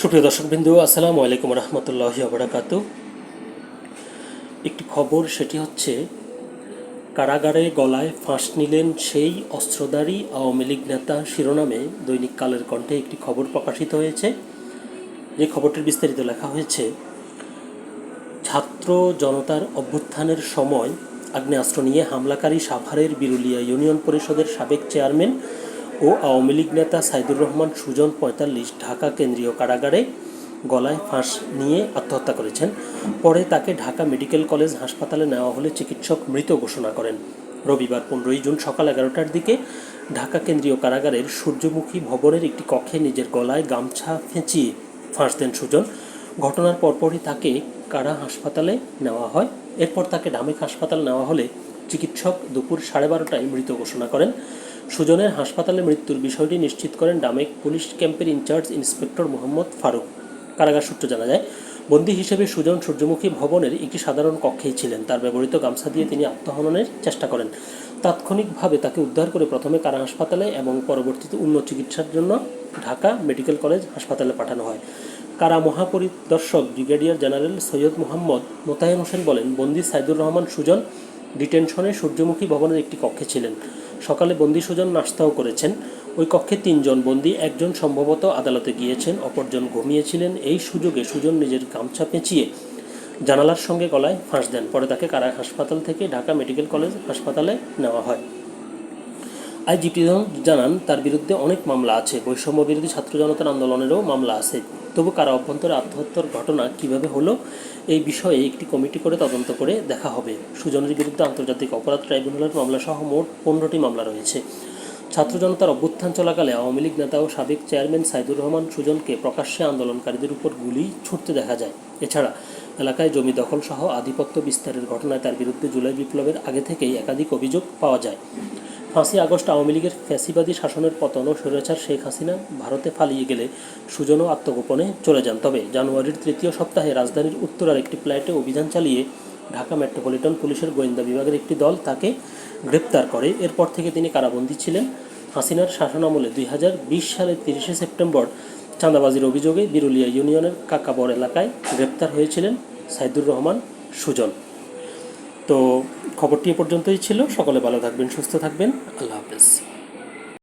সুপ্রিয় দর্শকবৃন্দু, আসসালামু আলাইকুম রহমতুল্লাহি আবরাকাত একটি খবর, সেটি হচ্ছে, কারাগারে গলায় ফাঁস নিলেন সেই অস্ত্রধারী আওয়ামী লীগ নেতা শিরোনামে দৈনিক কালের কণ্ঠে একটি খবর প্রকাশিত হয়েছে। যে খবরটির বিস্তারিত লেখা হয়েছে, ছাত্র জনতার অভ্যুত্থানের সময় আগ্নেয়াস্ত্র নিয়ে হামলাকারী সাভারের বিরুলিয়া ইউনিয়ন পরিষদের সাবেক চেয়ারম্যান ও আওয়ামী লীগ নেতা সাইদুর রহমান সুজন পঁয়তাল্লিশ ঢাকা কেন্দ্রীয় কারাগারে গলায় ফাঁস নিয়ে আত্মহত্যা করেছেন। পরে তাকে ঢাকা মেডিকেল কলেজ হাসপাতালে নেওয়া হলে চিকিৎসক মৃত ঘোষণা করেন। রবিবার পনেরোই জুন সকাল এগারোটার দিকে ঢাকা কেন্দ্রীয় কারাগারের সূর্যমুখী ভবনের একটি কক্ষে নিজের গলায় গামছা ফেঁচিয়ে ফাঁস দেন সুজন। ঘটনার পরপরই তাকে কারা হাসপাতালে নেওয়া হয়? এরপর তাকে ডামেক হাসপাতাল নেওয়া হলে চিকিৎসক দুপুর সাড়ে বারোটায় মৃত ঘোষণা করেন। সুজনের হাসপাতালে মৃত্যুর বিষয়টি নিশ্চিত করেন ডামেক পুলিশ ক্যাম্পের ইনচার্জ ইন্সপেক্টর মোহাম্মদ ফারুক। কারাগার সূত্র জানা যায়, বন্দী হিসেবে সুজন সূর্যমুখী ভবনের একটি সাধারণ কক্ষেই ছিলেন। তার ব্যবহৃত গামছা দিয়ে তিনি আত্মহননের চেষ্টা করেন। তাৎক্ষণিকভাবে তাকে উদ্ধার করে প্রথমে কারা হাসপাতালে এবং পরবর্তীতে উন্নত চিকিৎসার জন্য ঢাকা মেডিকেল কলেজ হাসপাতালে পাঠানো হয়। কারা মহাপরিদর্শক ব্রিগেডিয়ার জেনারেল সৈয়দ মোহাম্মদ মোতায়েন হোসেন বলেন, বন্দি সাইদুর রহমান সুজন ডিটেনশনে সূর্যমুখী ভবনের একটি কক্ষে ছিলেন। সকালে বন্দি সুজন নাস্তাও করেছেন। ওই কক্ষে তিনজন বন্দি, একজন সম্ভবত আদালতে গিয়েছেন, অপরজন ঘুমিয়েছিলেন। এই সুযোগে সুজন নিজের গামছা পেঁচিয়ে জানালার সঙ্গে গলায় ফাঁস দেন। পরে তাকে কারা হাসপাতাল থেকে ঢাকা মেডিকেল কলেজ হাসপাতালে নেওয়া হয়। আইজিপি জানান, তার বিরুদ্ধে অনেক মামলা আছে। বৈষম্য বিরোধী ছাত্র জনতার আন্দোলনেরও মামলা আছে। তবু কারা অভ্যন্তরে আত্মহত্যার ঘটনা কীভাবে হলো, এই বিষয়ে একটি কমিটি করে তদন্ত করে দেখা হবে। সুজনের বিরুদ্ধে আন্তর্জাতিক অপরাধ ট্রাইব্যুনালের মামলা সহ মোট পনেরোটি মামলা রয়েছে। ছাত্র জনতার অভ্যুত্থান চলাকালে আওয়ামী লীগ নেতা ও সাবেক চেয়ারম্যান সাইদুর রহমান সুজনকে প্রকাশ্যে আন্দোলনকারীদের উপর গুলি ছুটতে দেখা যায়। এছাড়া, এলাকায় জমি দখল সহ আধিপত্য বিস্তারের ঘটনায় তার বিরুদ্ধে জুলাই বিপ্লবের আগে থেকেই একাধিক অভিযোগ পাওয়া যায়। পাঁচই আগস্ট আওয়ামী লীগের ফ্যাসিবাদী শাসনের পতন ও স্বৈরাচার শেখ হাসিনা ভারতে পালিয়ে গেলে সুজনও আত্মগোপনে চলে যান। তবে জানুয়ারির তৃতীয় সপ্তাহে রাজধানীর উত্তরার একটি ফ্ল্যাটে অভিযান চালিয়ে ঢাকা মেট্রোপলিটন পুলিশের গোয়েন্দা বিভাগের একটি দল তাকে গ্রেপ্তার করে। এরপর থেকে তিনি কারাবন্দী ছিলেন। হাসিনার শাসনামলে দুই হাজার বিশ সালের তিরিশে সেপ্টেম্বর চাঁদাবাজির অভিযোগে বিরুলিয়া ইউনিয়নের কাকাবর এলাকায় গ্রেপ্তার হয়েছিলেন সাইদুর রহমান সুজন। তো খবরটি এ পর্যন্তই ছিল। সকলে ভালো থাকবেন সুস্থ থাকবেন। আল্লাহ হাফেজ।